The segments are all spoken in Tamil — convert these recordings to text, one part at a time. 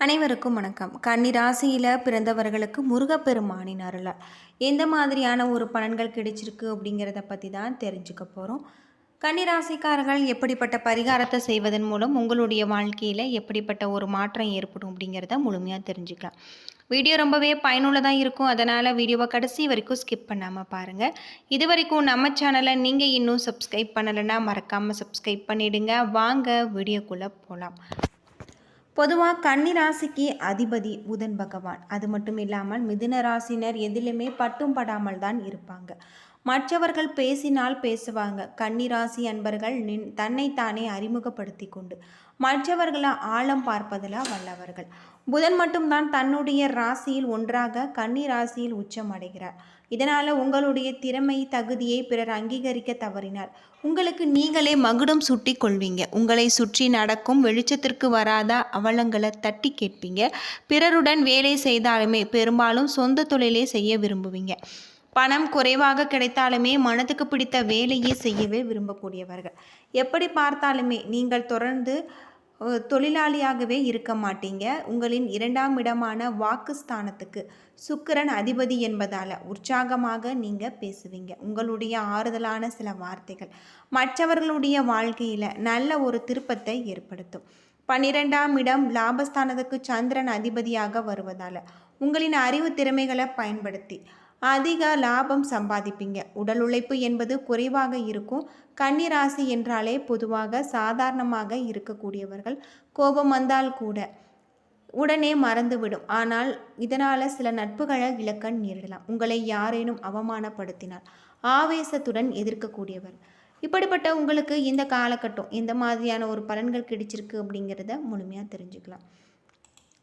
அனைவருக்கும் வணக்கம். கன்னி ராசியில் பிறந்தவர்களுக்கு முருகப்பெருமானின் அருளால் எந்த மாதிரியான ஒரு பலன்கள் கிடைச்சிருக்கு அப்படிங்கிறத பற்றி தான் தெரிஞ்சுக்க போகிறோம் கன்னிராசிக்காரர்கள் எப்படிப்பட்ட பரிகாரத்தை செய்வதன் மூலம் உங்களுடைய வாழ்க்கையில் எப்படிப்பட்ட ஒரு மாற்றம் ஏற்படும் அப்படிங்கிறத முழுமையாக தெரிஞ்சுக்கலாம். வீடியோ ரொம்பவே பயனுள்ளதாக இருக்கும். அதனால் வீடியோவை கடைசி வரைக்கும் ஸ்கிப் பண்ணாமல் பாருங்கள் இது வரைக்கும் நம்ம சேனலை நீங்கள் இன்னும் சப்ஸ்கிரைப் பண்ணலைன்னா மறக்காமல் சப்ஸ்கிரைப் பண்ணிவிடுங்க வாங்க வீடியோக்குள்ளே போகலாம் பொதுவாக கன்னி ராசிக்கு அதிபதி புதன் பகவான். அது மட்டும் இல்லாமல் மிதுன ராசினர் எதிலுமே பட்டும் படாமல் தான் இருப்பாங்க. மற்றவர்கள் பேசினால் பேசுவாங்க. கன்னிராசி அன்பர்கள் நின் தன்னைத்தானே அறிமுகப்படுத்தி கொண்டு மற்றவர்களை ஆழம் பார்ப்பதில் வல்லவர்கள். புதன் மட்டும்தான் தன்னுடைய ராசியில் ஒன்றாக கன்னி ராசியில் உச்சம் அடைகிறார். இதனால் உங்களுடைய திறமை தகுதியை பிறர் அங்கீகரிக்க தவறினால் உங்களுக்கு நீங்களே மகுடம் சுட்டி கொள்வீங்க. உங்களை சுற்றி நடக்கும் வெளிச்சத்திற்கு வராத அவலங்களை தட்டி கேட்பீங்க. பிறருடன் வேலை செய்தாலுமே பெரும்பாலும் சொந்த தொழிலே செய்ய விரும்புவீங்க. பணம் குறைவாக கிடைத்தாலுமே மனதுக்கு பிடித்த வேலையை செய்யவே விரும்பக்கூடியவர்கள். எப்படி பார்த்தாலுமே நீங்கள் தொடர்ந்து தொழிலாளியாகவே இருக்க மாட்டீங்க. உங்களின் இரண்டாம் இடமான வாக்குஸ்தானத்துக்கு சுக்கிரன் அதிபதி என்பதால் உற்சாகமாக நீங்கள் பேசுவீங்க. உங்களுடைய ஆறுதலான சில வார்த்தைகள் மற்றவர்களுடைய வாழ்க்கையில் நல்ல ஒரு திருப்பத்தை ஏற்படுத்தும். பன்னிரெண்டாம் இடம் லாபஸ்தானத்துக்கு சந்திரன் அதிபதியாக வருவதால் உங்களின் அறிவு திறமைகளை பயன்படுத்தி அதிக லாபம் சம்பாதிப்பீங்க. உடல் உழைப்பு என்பது குறைவாக இருக்கும். கன்னிராசி என்றாலே பொதுவாக சாதாரணமாக இருக்கக்கூடியவர்கள். கோபம் வந்தால் கூட உடனே மறந்துவிடும். ஆனால் இதனால் சில நட்புகளை இழக்க நேரிடலாம். உங்களை யாரேனும் அவமானப்படுத்தினால் ஆவேசத்துடன் எதிர்க்கக்கூடியவர். இப்படிப்பட்ட உங்களுக்கு இந்த காலகட்டம் எந்த மாதிரியான ஒரு பலன்கள் கிடைச்சிருக்கு அப்படிங்கிறத முழுமையாக தெரிஞ்சுக்கலாம்.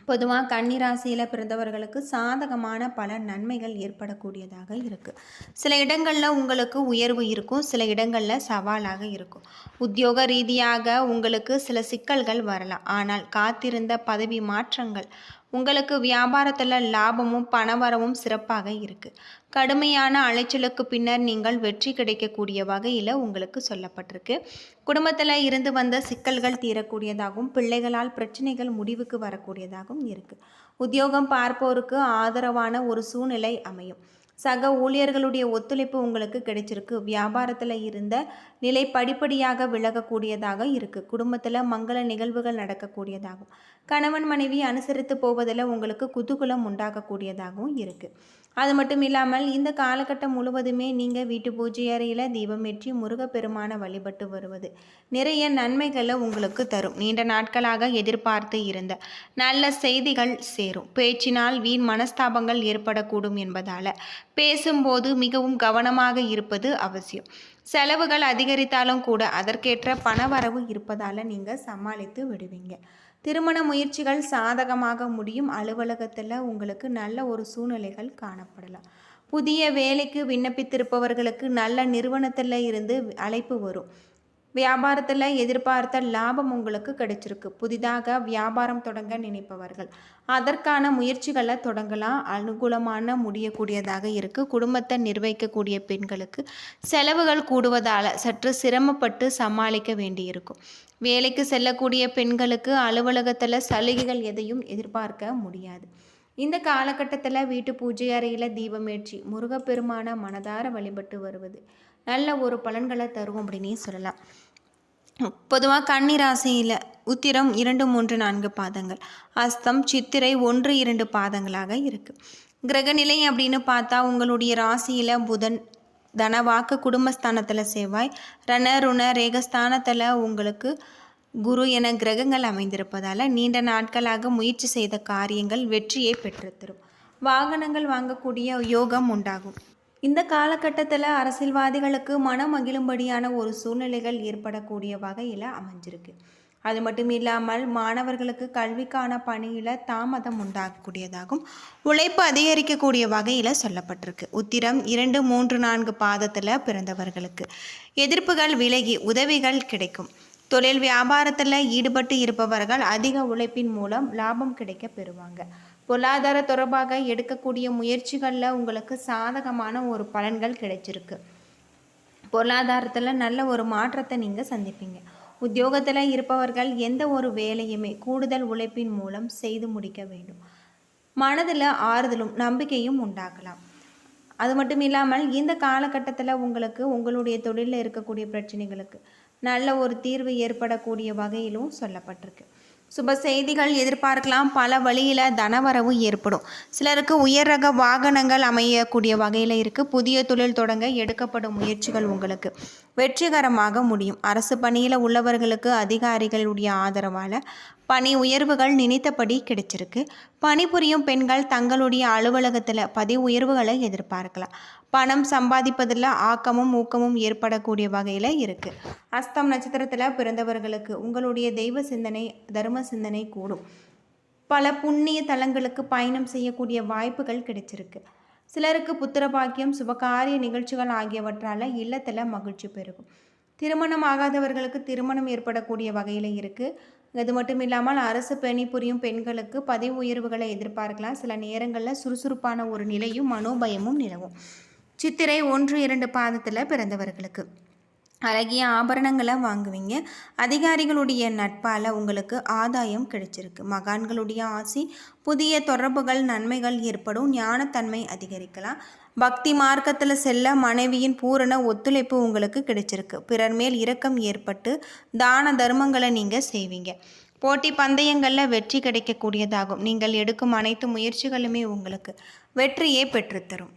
பொதுவாக கன்னிராசியில் பிறந்தவர்களுக்கு சாதகமான பல நன்மைகள் ஏற்படக்கூடியதாக இருக்குது சில இடங்களில் உங்களுக்கு உயர்வு இருக்கும் சில இடங்களில் சவாலாக இருக்கும். உத்தியோக ரீதியாக உங்களுக்கு சில சிக்கல்கள் வரலாம். ஆனால் காத்திருந்த பதவி மாற்றங்கள் உங்களுக்கு வியாபாரத்தில் லாபமும் பணவரவும் சிறப்பாக இருக்குது கடுமையான அலைச்சலுக்கு பின்னர் நீங்கள் வெற்றி கிடைக்கக்கூடிய வகையில் உங்களுக்கு சொல்லப்பட்டிருக்கு. குடும்பத்தில் இருந்து வந்த சிக்கல்கள் தீரக்கூடியதாகவும் பிள்ளைகளால் பிரச்சனைகள் முடிவுக்கு வரக்கூடியதாகவும் இருக்குது உத்தியோகம் பார்ப்போருக்கு ஆதரவான ஒரு சூழ்நிலை அமையும். சக ஊழியர்களுடைய ஒத்துழைப்பு உங்களுக்கு கிடைச்சிருக்கு. வியாபாரத்தில் இருந்த நிலை படிப்படியாக விலகக்கூடியதாக இருக்குது குடும்பத்தில் மங்கள நிகழ்வுகள் நடக்கக்கூடியதாகும். கணவன் மனைவி அனுசரித்து போவதில் உங்களுக்கு குதூகலம் உண்டாகக்கூடியதாகவும் இருக்குது அது மட்டும் இல்லாமல் இந்த காலகட்டம் முழுவதுமே நீங்கள் வீட்டு பூஜை அறையில் தீபமேற்றி முருகப்பெருமான வழிபட்டு வருவது நிறைய நன்மைகளை உங்களுக்கு தரும். நீண்ட நாட்களாக எதிர்பார்த்து இருந்த நல்ல செய்திகள் சேரும். பேச்சினால் வீண் மனஸ்தாபங்கள் ஏற்படக்கூடும் என்பதால் பேசும்போது மிகவும் கவனமாக இருப்பது அவசியம். செலவுகள் அதிகரித்தாலும் கூட அதற்கேற்ற பணவரவு இருப்பதால் நீங்கள் சமாளித்து விடுவீங்க. திருமண முயற்சிகள் சாதகமாக முடியும். அலுவலகத்தில் உங்களுக்கு நல்ல ஒரு சூழ்நிலைகள் காணப்படலாம். புதிய வேலைக்கு விண்ணப்பித்திருப்பவர்களுக்கு நல்ல நிறுவனத்தில் இருந்து அழைப்பு வரும். வியாபாரத்தில் எதிர்பார்த்த லாபம் உங்களுக்கு கிடைச்சிருக்கு. புதிதாக வியாபாரம் தொடங்க நினைப்பவர்கள். அதற்கான முயற்சிகளை தொடங்கலாம். அனுகூலமான முடியக்கூடியதாக இருக்குது குடும்பத்தை நிர்வகிக்கக்கூடிய பெண்களுக்கு செலவுகள் கூடுவதால் சற்று சிரமப்பட்டு சமாளிக்க வேண்டியிருக்கும். வேலைக்கு செல்லக்கூடிய பெண்களுக்கு அலுவலகத்தில் சலுகைகள் எதையும் எதிர்பார்க்க முடியாது. இந்த காலகட்டத்தில் வீட்டு பூஜை அறையில் தீபமேற்றி முருகப்பெருமான மனதார வழிபட்டு வருவது. நல்ல ஒரு பலன்களை தரும் அப்படின்னே சொல்லலாம். பொதுவாக கன்னிராசியில் உத்திரம் இரண்டு மூன்று நான்கு பாதங்கள். அஸ்தம் சித்திரை ஒன்று இரண்டு பாதங்களாக இருக்குது கிரகநிலை அப்படின்னு பார்த்தா உங்களுடைய ராசியில் புதன் தனவாக்கு குடும்பஸ்தானத்தில் செவ்வாய். ரண ருண ரேகஸ்தானத்தில் உங்களுக்கு குரு என கிரகங்கள் அமைந்திருப்பதால் நீண்ட நாட்களாக முயற்சி செய்த காரியங்கள் வெற்றியை பெற்றுத்தரும் வாகனங்கள் வாங்கக்கூடிய யோகம் உண்டாகும். இந்த காலகட்டத்தில் அரசியல்வாதிகளுக்கு மனம் மகிழும்படியான ஒரு சூழ்நிலைகள் ஏற்படக்கூடிய வகையில் அமைஞ்சிருக்கு. அது மட்டும் இல்லாமல் மாணவர்களுக்கு கல்விக்கான பணியில் தாமதம் உண்டாகக்கூடியதாகும் உழைப்பு அதிகரிக்கக்கூடிய வகையில் சொல்லப்பட்டிருக்கு. உத்திரம் இரண்டு மூன்று நான்கு பாதத்தில் பிறந்தவர்களுக்கு எதிர்ப்புகள் விலகி உதவிகள் கிடைக்கும். தொழில் வியாபாரத்தில் ஈடுபட்டு இருப்பவர்கள் அதிக உழைப்பின் மூலம் லாபம் கிடைக்க பெறுவாங்க. பொருளாதார தொடர்பாக எடுக்கக்கூடிய முயற்சிகளில் உங்களுக்கு சாதகமான ஒரு பலன்கள் கிடைச்சிருக்கு. பொருளாதாரத்தில் நல்ல ஒரு மாற்றத்தை நீங்கள் சந்திப்பீங்க. உத்தியோகத்தில் இருப்பவர்கள் எந்த ஒரு வேலையுமே கூடுதல் உழைப்பின் மூலம் செய்து முடிக்க வேண்டும். மனதில் ஆறுதலும் நம்பிக்கையும் உண்டாக்கலாம் அது மட்டும் இல்லாமல் இந்த காலகட்டத்தில் உங்களுக்கு உங்களுடைய தொழிலில் இருக்கக்கூடிய பிரச்சனைகளுக்கு நல்ல ஒரு தீர்வு ஏற்படக்கூடிய வகையிலும் சொல்லப்பட்டிருக்கு. சுப செய்திகள் எதிர்பார்க்கலாம். பல வழியில் தனவரவு ஏற்படும். சிலருக்கு உயர் ரக வாகனங்கள் அமையக்கூடிய வகையில் இருக்குது புதிய தொழில் தொடங்க எடுக்கப்படும் முயற்சிகள் உங்களுக்கு வெற்றிகரமாக முடியும். அரசு பணியில் உள்ளவர்களுக்கு அதிகாரிகளுடைய ஆதரவால் பணி உயர்வுகள் நினைத்தபடி கிடைச்சிருக்கு. பணிபுரியும் பெண்கள் தங்களுடைய அலுவலகத்தில் பதிவு உயர்வுகளை எதிர்பார்க்கலாம். பணம் சம்பாதிப்பதில் ஆக்கமும் ஊக்கமும் ஏற்படக்கூடிய வகையில் இருக்குது அஸ்தம் நட்சத்திரத்தில் பிறந்தவர்களுக்கு உங்களுடைய தெய்வ சிந்தனை தர்ம சிந்தனை கூடும். பல புண்ணிய தலங்களுக்கு பயணம் செய்யக்கூடிய வாய்ப்புகள் கிடைச்சிருக்கு. சிலருக்கு புத்திர பாக்கியம் சுபகாரிய நிகழ்ச்சிகள் ஆகியவற்றால் இல்லத்தில் மகிழ்ச்சி பெருகும். திருமணம் ஆகாதவர்களுக்கு திருமணம் ஏற்படக்கூடிய வகையில் இருக்குது அது மட்டும் இல்லாமல் அரசு பணி புரியும் பெண்களுக்கு பதவி உயர்வுகளை எதிர்பார்க்கலாம். சில நேரங்களில் சுறுசுறுப்பான ஒரு நிலையும் மனோபயமும் நிலவும். சித்திரை ஒன்று இரண்டு பாதத்தில் பிறந்தவர்களுக்கு. அழகிய ஆபரணங்களை வாங்குவீங்க. அதிகாரிகளுடைய நட்பால் உங்களுக்கு ஆதாயம் கிடைச்சிருக்கு. மகான்களுடைய ஆசி புதிய தொடர்புகள் நன்மைகள் ஏற்படும். ஞானத்தன்மை அதிகரிக்கலாம். பக்தி மார்க்கத்தில் செல்ல மனைவியின் பூரண ஒத்துழைப்பு உங்களுக்கு கிடைச்சிருக்கு. பிறர் மேல் இரக்கம் ஏற்பட்டு தான தர்மங்களை நீங்கள் செய்வீங்க. போட்டி பந்தயங்களில் வெற்றி கிடைக்கக்கூடியதாகும். நீங்கள் எடுக்கும் அனைத்து முயற்சிகளுமே உங்களுக்கு வெற்றியே பெற்றுத்தரும்.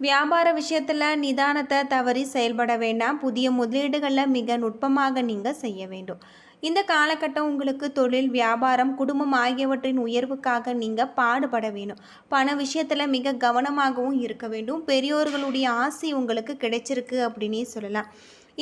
வியாபார விஷயத்தில் நிதானத்தை தவறி செயல்பட வேண்டாம். புதிய முதலீடுகளில் மிக நுட்பமாக நீங்கள் செய்ய வேண்டும். இந்த காலகட்டம் உங்களுக்கு தொழில் வியாபாரம் குடும்பம் ஆகியவற்றின் உயர்வுக்காக நீங்கள் பாடுபட வேணும் பண விஷயத்தில் மிக கவனமாகவும் இருக்க வேண்டும். பெரியோர்களுடைய ஆசை உங்களுக்கு கிடைச்சிருக்கு அப்படின்னே சொல்லலாம்.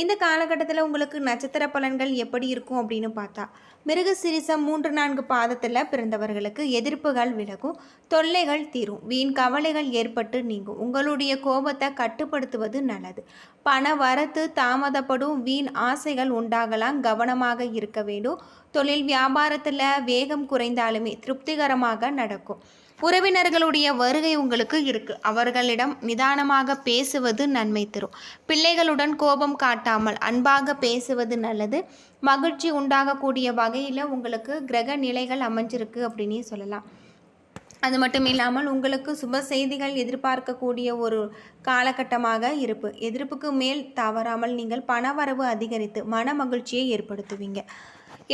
இந்த காலகட்டத்தில் உங்களுக்கு நட்சத்திர பலன்கள் எப்படி இருக்கும் அப்படின்னு பார்த்தா மிருக சிரிசம் மூன்று நான்கு பாதத்தில் பிறந்தவர்களுக்கு எதிர்ப்புகள் விலகும் தொல்லைகள் தீரும் வீண் கவலைகள் ஏற்பட்டு நீங்கும். உங்களுடைய கோபத்தை கட்டுப்படுத்துவது நல்லது. பண வரத்து தாமதப்படும் வீண் ஆசைகள் உண்டாகலாம் கவனமாக இருக்க வேண்டும். தொழில் வியாபாரத்தில் வேகம் குறைந்தாலுமே திருப்திகரமாக நடக்கும். உறவினர்களுடைய வருகை உங்களுக்கு இருக்கு. அவர்களிடம் நிதானமாக பேசுவது நன்மை தரும். பிள்ளைகளுடன் கோபம் காட்டாமல் அன்பாக பேசுவது நல்லது. மகிழ்ச்சி உண்டாகக்கூடிய வகையில் உங்களுக்கு கிரக நிலைகள் அமைஞ்சிருக்கு அப்படின்னு சொல்லலாம். அது மட்டும் இல்லாமல் உங்களுக்கு சுப செய்திகள் எதிர்பார்க்கக்கூடிய ஒரு காலகட்டமாக இருப்பு. எதிர்ப்புக்கு மேல் தவறாமல் நீங்கள் பணவரவு அதிகரித்து மன மகிழ்ச்சியை ஏற்படுத்துவீங்க.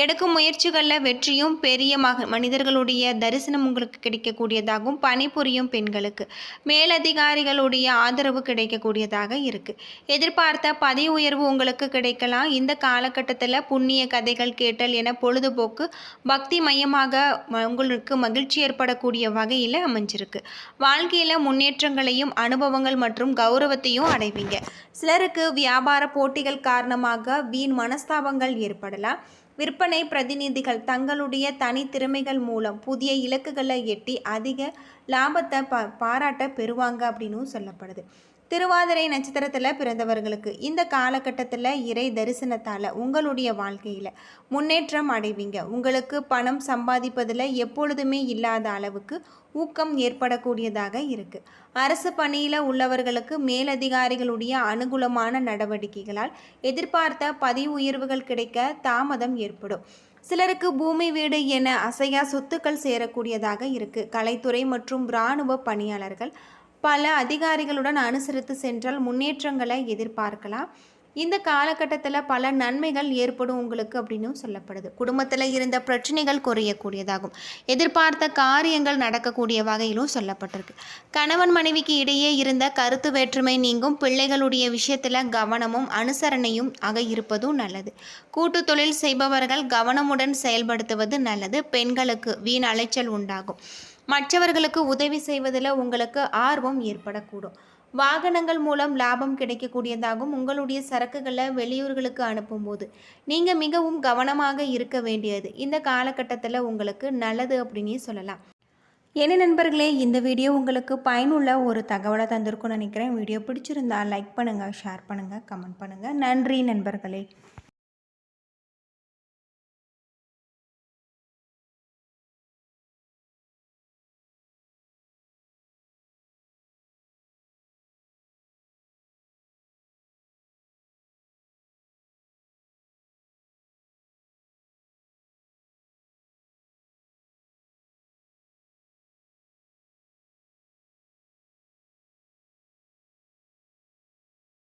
எடுக்கும் முயற்சிகளில் வெற்றியும் பெரிய மக மனிதர்களுடைய தரிசனம் உங்களுக்கு கிடைக்கக்கூடியதாகவும் பணிபுரியும் பெண்களுக்கு. மேலதிகாரிகளுடைய ஆதரவு கிடைக்கக்கூடியதாக இருக்குது எதிர்பார்த்த பதவி உயர்வு உங்களுக்கு கிடைக்கலாம். இந்த காலகட்டத்தில் புண்ணிய கதைகள் கேட்டல் என பொழுதுபோக்கு பக்தி மையமாக உங்களுக்கு மகிழ்ச்சி ஏற்படக்கூடிய வகையில் அமைஞ்சிருக்கு. வாழ்க்கையில் முன்னேற்றங்களையும் அனுபவங்கள் மற்றும் கௌரவத்தையும் அடைவீங்க. சிலருக்கு வியாபார போட்டிகள் காரணமாக வீண் மனஸ்தாபங்கள் ஏற்படலாம். விற்பனை பிரதிநிதிகள் தங்களுடைய தனித்திறமைகள் மூலம் புதிய இலக்குகளை எட்டி அதிக லாபத்தை ப பாராட்ட பெறுவாங்க அப்படின்னும் சொல்லப்படுது. திருவாதிரை நட்சத்திரத்தில் பிறந்தவர்களுக்கு இந்த காலகட்டத்தில் இறை தரிசனத்தால் உங்களுடைய வாழ்க்கையில் முன்னேற்றம் அடைவீங்க. உங்களுக்கு பணம் சம்பாதிப்பதில் எப்பொழுதுமே இல்லாத அளவுக்கு ஊக்கம் ஏற்படக்கூடியதாக இருக்குது அரசு பணியில் உள்ளவர்களுக்கு மேலதிகாரிகளுடைய அனுகூலமான நடவடிக்கைகளால் எதிர்பார்த்த பதவி உயர்வுகள் கிடைக்க தாமதம் ஏற்படும். சிலருக்கு பூமி வீடு என அசையா சொத்துக்கள் சேரக்கூடியதாக இருக்குது கலைத்துறை மற்றும் இராணுவ பணியாளர்கள் பல அதிகாரிகளுடன் அனுசரித்து சென்றால் முன்னேற்றங்களை எதிர்பார்க்கலாம். இந்த காலகட்டத்தில் பல நன்மைகள் ஏற்படும் உங்களுக்கு அப்படின்னு சொல்லப்படுது. குடும்பத்தில் இருந்த பிரச்சனைகள் குறையக்கூடியதாகும். எதிர்பார்த்த காரியங்கள் நடக்கக்கூடிய வகையிலும் சொல்லப்பட்டிருக்கு. கணவன் மனைவிக்கு இடையே இருந்த கருத்து வேற்றுமை நீங்கும். பிள்ளைகளுடைய விஷயத்தில் கவனமும் அனுசரணையும் ஆக இருப்பதும் நல்லது. கூட்டு தொழில் செய்பவர்கள் கவனமுடன் செயல்படுத்துவது நல்லது. பெண்களுக்கு வீண் அலைச்சல் உண்டாகும். மற்றவர்களுக்கு உதவி செய்வதில் உங்களுக்கு ஆர்வம் ஏற்படக்கூடும். வாகனங்கள் மூலம் லாபம் கிடைக்கக்கூடியதாகவும் உங்களுடைய சரக்குகளை வெளியூர்களுக்கு அனுப்பும்போது நீங்கள் மிகவும் கவனமாக இருக்க வேண்டியது. இந்த காலகட்டத்தில் உங்களுக்கு நல்லது அப்படின்னே சொல்லலாம். என்ன நண்பர்களே இந்த வீடியோ உங்களுக்கு பயனுள்ள ஒரு தகவலை தந்திருக்கும்னு நினைக்கிறேன். வீடியோ பிடிச்சிருந்தா லைக் பண்ணுங்கள் ஷேர் பண்ணுங்கள் கமெண்ட் பண்ணுங்கள் நன்றி நண்பர்களே.